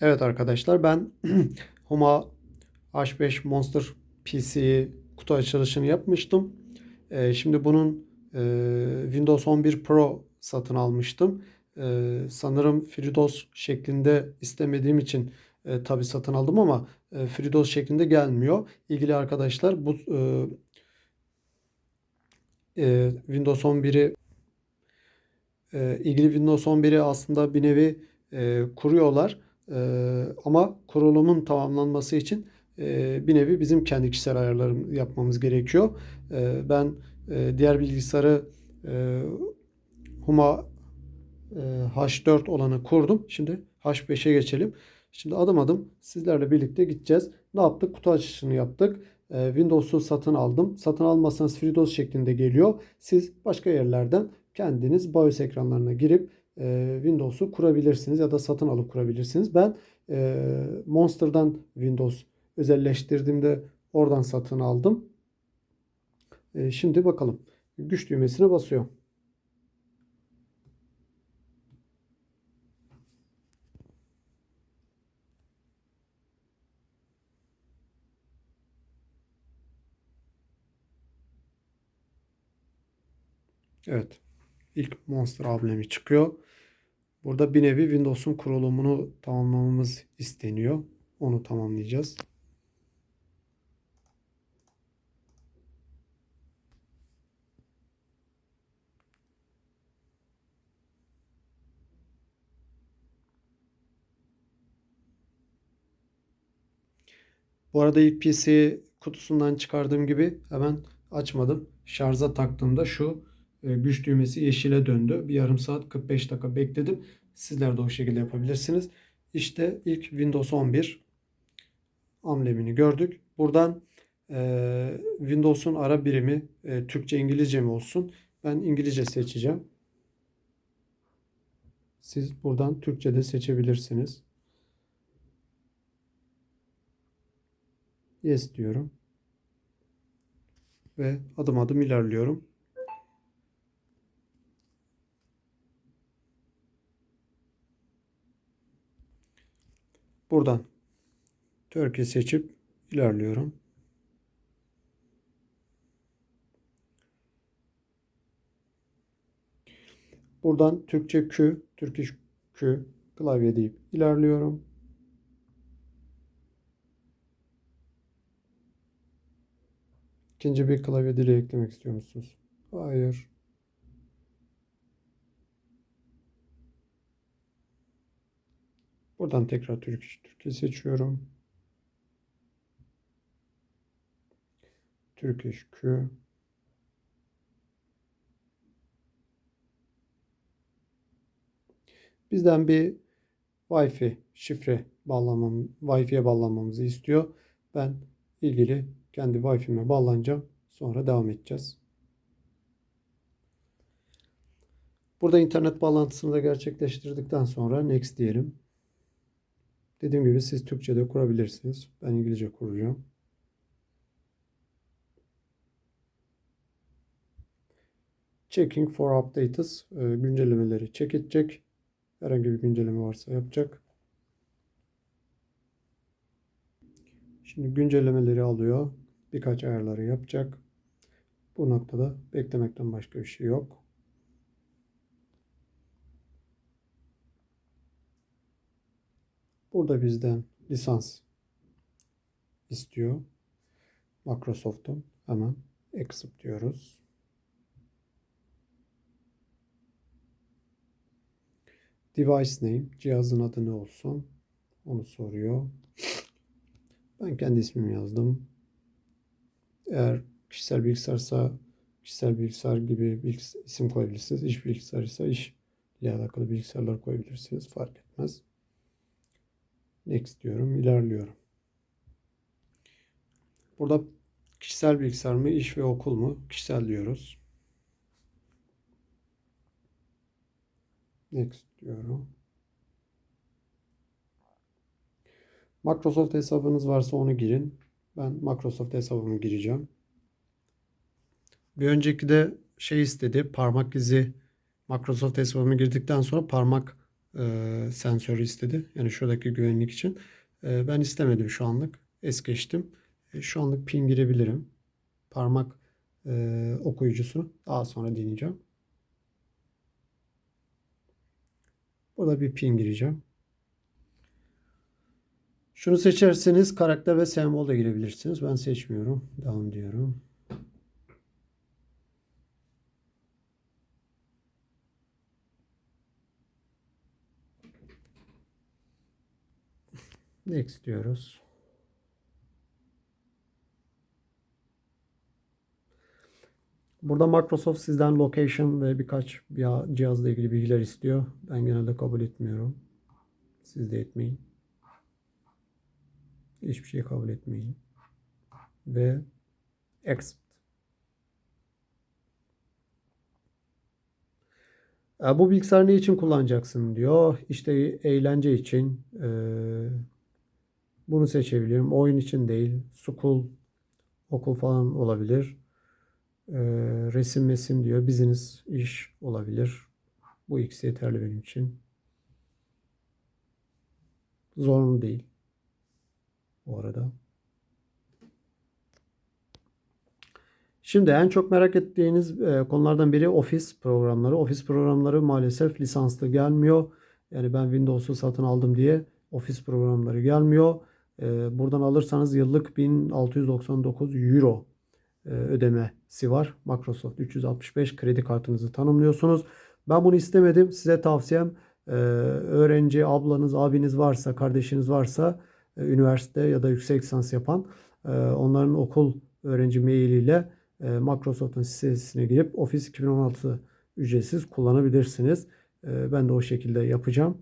Evet arkadaşlar ben Huma H5 Monster PC'yi kutu açılışını yapmıştım. Ee, şimdi bunun e, Windows 11 Pro satın almıştım. Ee, sanırım FreeDOS şeklinde istemediğim için e, tabii satın aldım ama e, FreeDOS şeklinde gelmiyor. İlgili arkadaşlar bu e, e, Windows 11'i e, ilgili Windows 11'i aslında bir nevi e, kuruyorlar. E, ama kurulumun tamamlanması için e, bir nevi bizim kendi kişisel ayarlarım yapmamız gerekiyor. E, ben e, diğer bilgisayarı e, Huma e, H4 olanı kurdum. Şimdi H5'e geçelim. Şimdi adım adım sizlerle birlikte gideceğiz. Ne yaptık? Kutu açışını yaptık. E, Windows'u satın aldım. Satın almasanız FreeDOS şeklinde geliyor. Siz başka yerlerden kendiniz BIOS ekranlarına girip e, Windows'u kurabilirsiniz ya da satın alıp kurabilirsiniz. Ben e, Monster'dan Windows özelleştirdiğimde oradan satın aldım. E, şimdi bakalım. Güç düğmesine basıyorum. Evet. İlk Monster amblemi çıkıyor. Burada bir nevi Windows'un kurulumunu tamamlamamız isteniyor. Onu tamamlayacağız. Bu arada ilk PC kutusundan çıkardığım gibi hemen açmadım. Şarja taktığımda şu güç düğmesi yeşile döndü. Bir yarım saat 45 dakika bekledim. Sizler de o şekilde yapabilirsiniz. İşte ilk Windows 11 amblemini gördük. Buradan e, Windows'un ara birimi e, Türkçe İngilizce mi olsun? Ben İngilizce seçeceğim. Siz buradan Türkçe de seçebilirsiniz. Yes diyorum. Ve adım adım ilerliyorum. Buradan Türkiye seçip ilerliyorum. Buradan Türkçe Q, Turkish Q klavye deyip ilerliyorum. İkinci bir klavye dili eklemek istiyor musunuz? Hayır. Buradan tekrar Türk, Türkiye seçiyorum. Turkish Q. Bizden bir Wi-Fi şifre bağlamam, Wi-Fi'ye bağlanmamızı istiyor. Ben ilgili kendi Wi-Fi'me bağlanacağım. Sonra devam edeceğiz. Burada internet bağlantısını da gerçekleştirdikten sonra next diyelim. Dediğim gibi siz Türkçe'de kurabilirsiniz. Ben İngilizce kuracağım. Checking for updates e, güncellemeleri check edecek. Herhangi bir güncelleme varsa yapacak. Şimdi güncellemeleri alıyor. Birkaç ayarları yapacak. Bu noktada beklemekten başka bir şey yok. Burada bizden lisans istiyor. Microsoft'un hemen accept diyoruz. Device name, cihazın adı ne olsun? Onu soruyor. Ben kendi ismimi yazdım. Eğer kişisel bilgisayarsa kişisel bilgisayar gibi bilgis isim koyabilirsiniz. İş bilgisayar ise iş ile alakalı bilgisayarlar koyabilirsiniz. Fark etmez. Next diyorum. ilerliyorum. Burada kişisel bilgisayar mı, iş ve okul mu? Kişisel diyoruz. Next diyorum. Microsoft hesabınız varsa onu girin. Ben Microsoft hesabımı gireceğim. Bir önceki de şey istedi. Parmak izi Microsoft hesabımı girdikten sonra parmak e, sensörü istedi. Yani şuradaki güvenlik için. E, ben istemedim şu anlık. Es geçtim. E, şu anlık pin girebilirim. Parmak e, okuyucusunu daha sonra deneyeceğim. Burada bir pin gireceğim. Şunu seçerseniz karakter ve sembol da girebilirsiniz. Ben seçmiyorum. Devam diyorum. Next diyoruz. Burada Microsoft sizden location ve birkaç bir cihazla ilgili bilgiler istiyor. Ben genelde kabul etmiyorum. Siz de etmeyin. Hiçbir şey kabul etmeyin. Ve accept. E, bu bilgisayarı ne için kullanacaksın diyor. İşte eğlence için. Bunu seçebilirim. Oyun için değil. School, okul falan olabilir. E, resim mesim diyor. Business, iş olabilir. Bu ikisi yeterli benim için. Zorunlu değil. Bu arada. Şimdi en çok merak ettiğiniz e, konulardan biri Office programları. Office programları maalesef lisanslı gelmiyor. Yani ben Windows'u satın aldım diye Office programları gelmiyor. E, buradan alırsanız yıllık 1699 Euro e, ödemesi var. Microsoft 365 kredi kartınızı tanımlıyorsunuz. Ben bunu istemedim. Size tavsiyem öğrenci ablanız, abiniz varsa, kardeşiniz varsa üniversite ya da yüksek lisans yapan onların okul öğrenci mailiyle Microsoft'un sitesine girip Office 2016 ücretsiz kullanabilirsiniz. Ben de o şekilde yapacağım.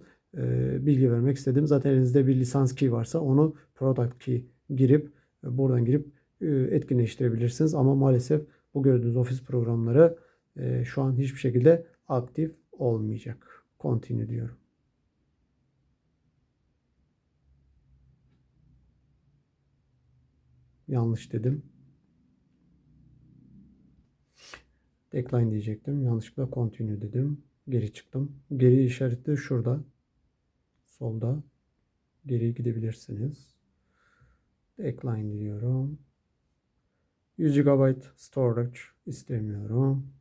Bilgi vermek istedim. Zaten elinizde bir lisans key varsa onu product key girip buradan girip etkinleştirebilirsiniz. Ama maalesef bu gördüğünüz Office programları şu an hiçbir şekilde aktif olmayacak. Continue diyorum. Yanlış dedim. Decline diyecektim. Yanlışlıkla continue dedim. Geri çıktım. Geri işareti şurada. Solda. Geri gidebilirsiniz. Decline diyorum. 100 GB storage istemiyorum.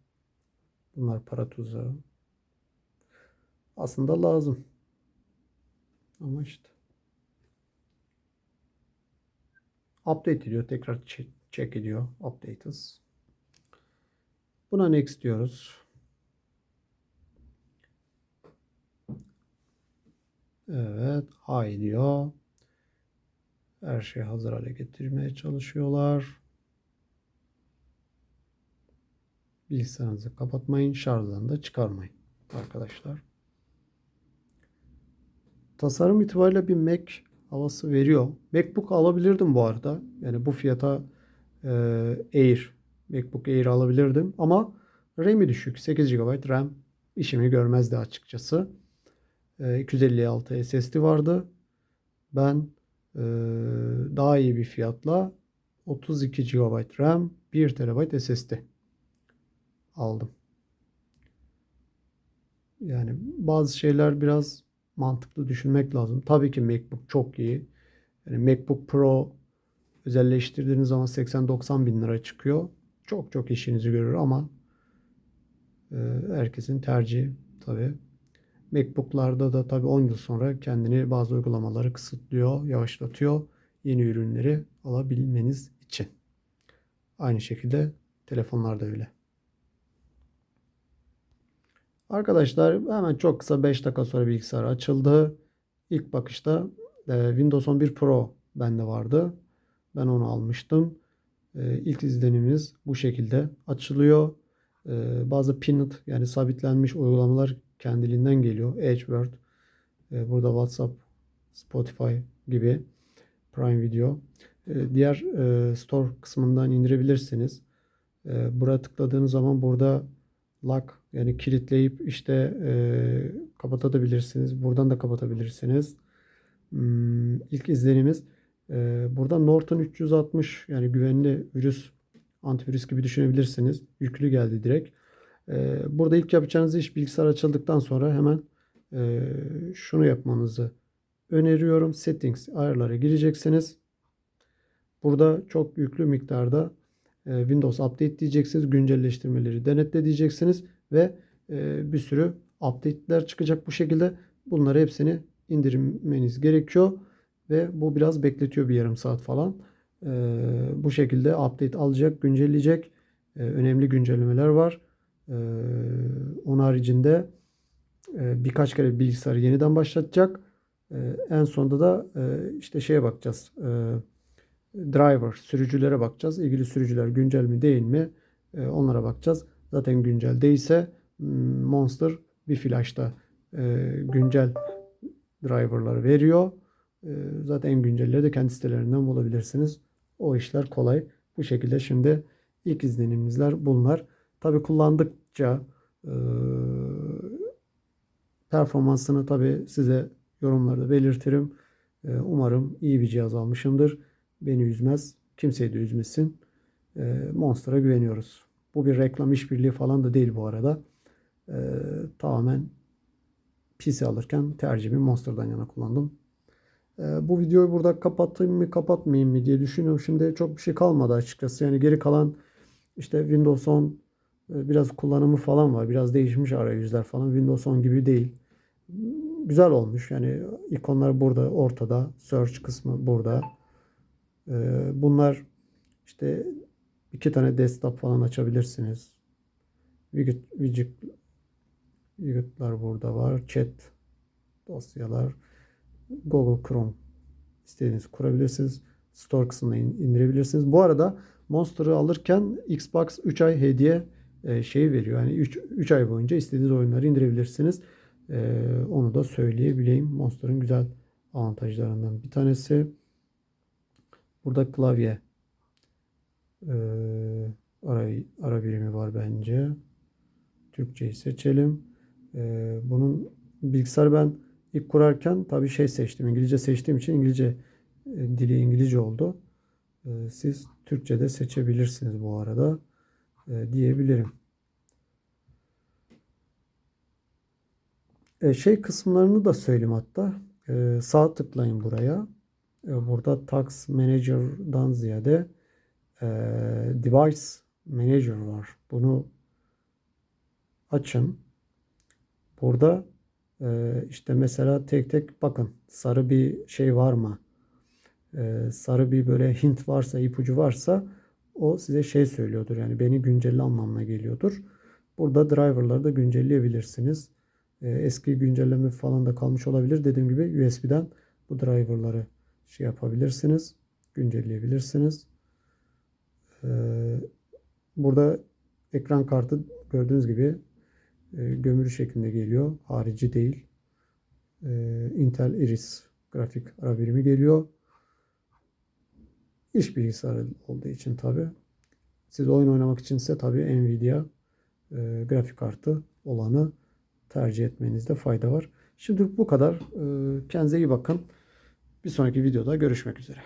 Bunlar para tuzağı. Aslında lazım. Ama işte. Update ediyor. Tekrar check, check ediyor. Updates. Buna next diyoruz. Evet. Hay diyor. Her şeyi hazır hale getirmeye çalışıyorlar. Bilgisayarınızı kapatmayın. Şarjdan da çıkarmayın. Arkadaşlar. Tasarım itibariyle bir Mac havası veriyor. MacBook alabilirdim bu arada. Yani bu fiyata e, Air, MacBook Air alabilirdim. Ama RAM'i düşük. 8 GB RAM işimi görmezdi açıkçası. E, 256 SSD vardı. Ben e, daha iyi bir fiyatla 32 GB RAM, 1 TB SSD aldım. Yani bazı şeyler biraz mantıklı düşünmek lazım. Tabii ki MacBook çok iyi. Yani MacBook Pro özelleştirdiğiniz zaman 80-90 bin lira çıkıyor. Çok çok işinizi görür ama e, herkesin tercihi tabii. MacBook'larda da tabii 10 yıl sonra kendini bazı uygulamaları kısıtlıyor, yavaşlatıyor. Yeni ürünleri alabilmeniz için. Aynı şekilde telefonlarda öyle. Arkadaşlar hemen çok kısa 5 dakika sonra bilgisayar açıldı. İlk bakışta e, Windows 11 Pro bende vardı. Ben onu almıştım. E, ilk izlenimimiz bu şekilde açılıyor. E, bazı pinned yani sabitlenmiş uygulamalar kendiliğinden geliyor. Edge Word, e, burada WhatsApp, Spotify gibi Prime Video. E, diğer e, store kısmından indirebilirsiniz. E, buraya tıkladığınız zaman burada lock yani kilitleyip işte kapatabilirsiniz. Buradan da kapatabilirsiniz. Hmm, ilk izlenimiz burada Norton 360 yani güvenli virüs antivirüs gibi düşünebilirsiniz. Yüklü geldi direkt. E, burada ilk yapacağınız iş bilgisayar açıldıktan sonra hemen e, şunu yapmanızı öneriyorum. Settings ayarlara gireceksiniz. Burada çok yüklü miktarda e, Windows Update diyeceksiniz. Güncelleştirmeleri denetle diyeceksiniz ve e, bir sürü update'ler çıkacak bu şekilde. Bunları hepsini indirmeniz gerekiyor ve bu biraz bekletiyor bir yarım saat falan. Bu şekilde update alacak, güncelleyecek. Önemli güncellemeler var. E, onun haricinde e, birkaç kere bilgisayarı yeniden başlatacak. E, en sonunda da e, işte şeye bakacağız. E, driver, sürücülere bakacağız. İlgili sürücüler güncel mi değil mi? Onlara bakacağız. Zaten güncel değilse hmm, Monster bir flash'ta e, güncel driver'ları veriyor. Zaten en güncelleri de kendi sitelerinden bulabilirsiniz. O işler kolay. Bu şekilde şimdi ilk izlenimler bunlar. Tabi kullandıkça e, performansını tabi size yorumlarda belirtirim. E, umarım iyi bir cihaz almışımdır. Beni üzmez. Kimseyi de üzmesin. E, Monster'a güveniyoruz. Bu bir reklam işbirliği falan da değil bu arada. E, tamamen PC alırken tercihimi Monster'dan yana kullandım. E, bu videoyu burada kapatayım mı kapatmayayım mı diye düşünüyorum. Şimdi çok bir şey kalmadı açıkçası. Yani geri kalan işte Windows 10 e, biraz kullanımı falan var. Biraz değişmiş arayüzler falan. Windows 10 gibi değil. Güzel olmuş. Yani ikonlar burada ortada. Search kısmı burada. E, bunlar işte iki tane desktop falan açabilirsiniz. Widget, widget, widgetlar burada var. Chat dosyalar. Google Chrome istediğiniz kurabilirsiniz. Store kısmına indirebilirsiniz. Bu arada Monster'ı alırken Xbox 3 ay hediye e, şey veriyor. Yani 3, 3 ay boyunca istediğiniz oyunları indirebilirsiniz. E, onu da söyleyebileyim. Monster'ın güzel avantajlarından bir tanesi. Burada klavye e, ara, ara birimi var bence. Türkçeyi seçelim. E, bunun bilgisayar ben ilk kurarken tabii şey seçtim. İngilizce seçtiğim için İngilizce e, dili İngilizce oldu. Siz Türkçe de seçebilirsiniz bu arada diyebilirim. E, şey kısımlarını da söyleyeyim hatta. E, sağ tıklayın buraya. E, burada Tax Manager'dan ziyade e, Device Manager var. Bunu açın. Burada e, işte mesela tek tek bakın sarı bir şey var mı? E, sarı bir böyle hint varsa, ipucu varsa o size şey söylüyordur. Yani beni güncelle anlamına geliyordur. Burada driver'ları da güncelleyebilirsiniz. E, eski güncelleme falan da kalmış olabilir. Dediğim gibi USB'den bu driver'ları şey yapabilirsiniz. Güncelleyebilirsiniz. E, burada ekran kartı gördüğünüz gibi e, gömülü şeklinde geliyor. Harici değil. E, Intel Iris grafik ara birimi geliyor. İş bilgisayarı olduğu için tabi. Siz oyun oynamak içinse tabi Nvidia e, grafik kartı olanı tercih etmenizde fayda var. Şimdi bu kadar. E, kendinize iyi bakın. Bir sonraki videoda görüşmek üzere.